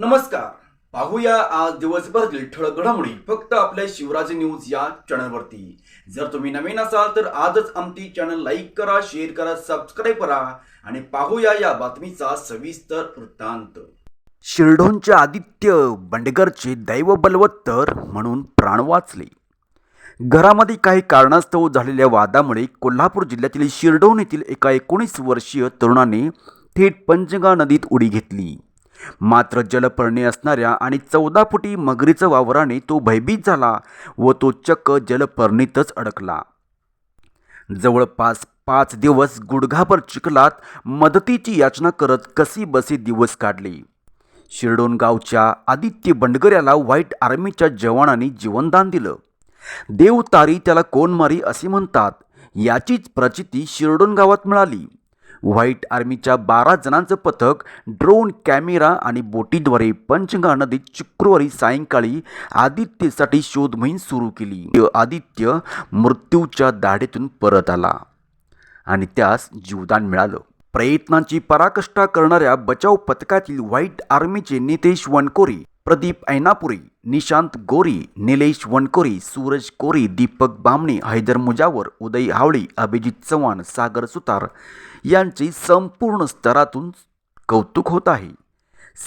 नमस्कार. पाहूया आज दिवसभरातील ठळक घडामोडी फक्त आपल्या शिवराज न्यूज या चॅनलवरती. जर तुम्ही नवीन असाल तर आजच आमची चॅनल लाईक करा शेअर करा सबस्क्राईब करा आणि पाहूया या बातमीचा सविस्तर वृत्तांत. शिरढोणचे आदित्य बंडगरचे दैव बलवत्तर म्हणून प्राण वाचले. घरामध्ये काही कारणास्तव झालेल्या वादामुळे कोल्हापूर जिल्ह्यातील शिर्डोन येथील एका एकोणीस वर्षीय तरुणाने थेट पंचगा नदीत उडी घेतली. मात्र जलपर्णी असणाऱ्या आणि चौदा फुटी मगरीचं वावराने तो भयभीत झाला व तो चक्क जलपर्णीतच अडकला. जवळपास पाच दिवस गुडघाभर चिखलात मदतीची याचना करत कसी बसी दिवस काढले. शिरडोन गावच्या आदित्य बंडगऱ्याला व्हाईट आर्मीच्या जवानांनी जीवनदान दिलं. देवतारी त्याला कोणमारी असे म्हणतात याचीच प्रचिती शिरडोन गावात मिळाली. व्हाईट आर्मीच्या बारा जणांचं पथक ड्रोन कॅमेरा आणि बोटीद्वारे पंचगंगा नदीत शुक्रवारी सायंकाळी आदित्यसाठी शोध मोहीम सुरू केली. आदित्य मृत्यूच्या दाढेतून परत आला आणि त्यास जीवदान मिळालं. प्रयत्नांची पराकष्टा करणाऱ्या बचाव पथकातील व्हाईट आर्मीचे नितेश वनकोरी प्रदीप ऐनापुरी निशांत गोरी निलेश वनकोरी सूरज कोरी दीपक बामणे हैदर मुजावर उदय हावळी अभिजित चव्हाण सागर सुतार यांचे संपूर्ण स्तरातून कौतुक होत आहे.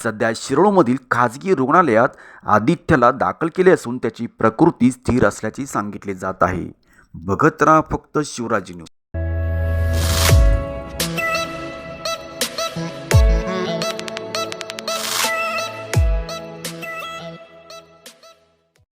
सध्या शिरोळमधील खाजगी रुग्णालयात आदित्यला दाखल केले असून त्याची प्रकृती स्थिर असल्याचे सांगितले जात आहे. बघत राहा फक्त शिवराजी न्यूज.